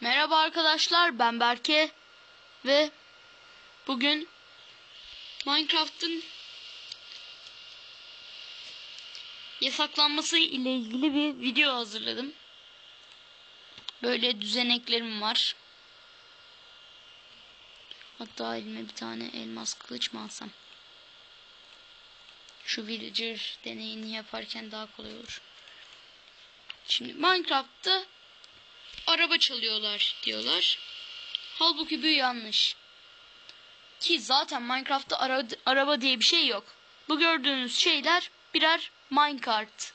Merhaba arkadaşlar ben Berke ve bugün Minecraft'ın yasaklanması ile ilgili bir video hazırladım. Böyle düzeneklerim var. Hatta elime bir tane elmas kılıç mı alsam? Şu villager deneyini yaparken daha kolay olur. Şimdi Minecraft'ta araba çalıyorlar diyorlar. Halbuki bu yanlış. Ki zaten Minecraft'ta ara, araba diye bir şey yok. Bu gördüğünüz şeyler birer minecart.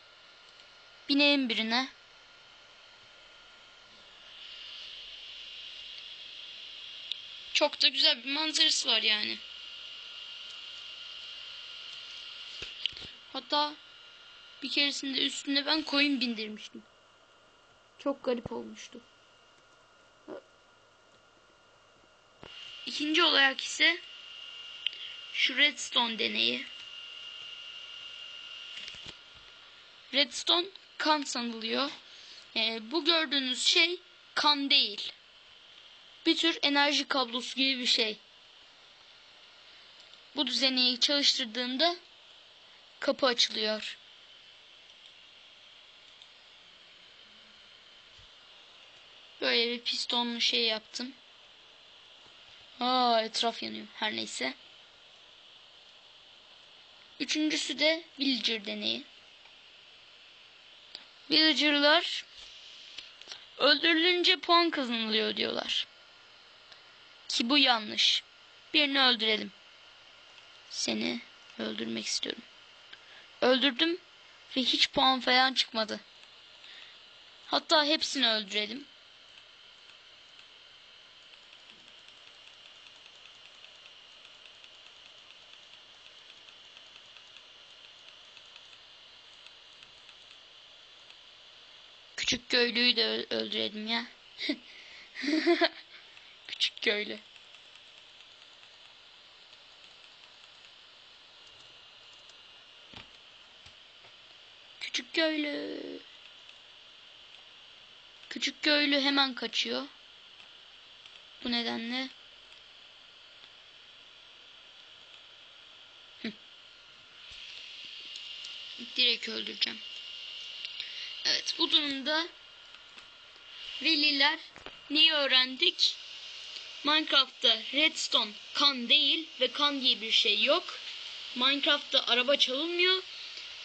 Binelim birine. Çok da güzel bir manzarası var yani. Hatta bir keresinde üstünde ben koyun bindirmiştim. Çok garip olmuştu. İkinci olarak ise şu redstone deneyi. Redstone kan sanılıyor. Ee, bu gördüğünüz şey kan değil. Bir tür enerji kablosu gibi bir şey. Bu düzeneyi çalıştırdığında kapı açılıyor. Böyle bir pistonlu şey yaptım. Aa etraf yanıyor. Her neyse. Üçüncüsü de villager deneyi. Villager'lar öldürülünce puan kazanılıyor diyorlar. Ki bu yanlış. Birini öldürelim. Seni öldürmek istiyorum. Öldürdüm ve hiç puan falan çıkmadı. Hatta hepsini öldürelim. Küçük köylüyü de öldürelim ya. Küçük köylü. Küçük köylü. Küçük köylü hemen kaçıyor. Bu nedenle direkt öldüreceğim. Evet bu durumda veliler neyi öğrendik? Minecraft'ta redstone kan değil ve kan diye bir şey yok. Minecraft'ta araba çalınmıyor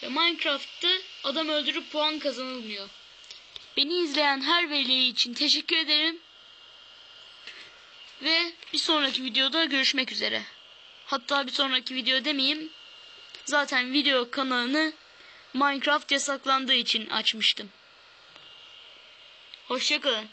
ve Minecraft'ta adam öldürüp puan kazanılmıyor. Beni izleyen her veli için teşekkür ederim. Ve bir sonraki videoda görüşmek üzere. Hatta bir sonraki video demeyeyim. Zaten video kanalını Minecraft yasaklandığı için açmıştım. Hoşçakalın.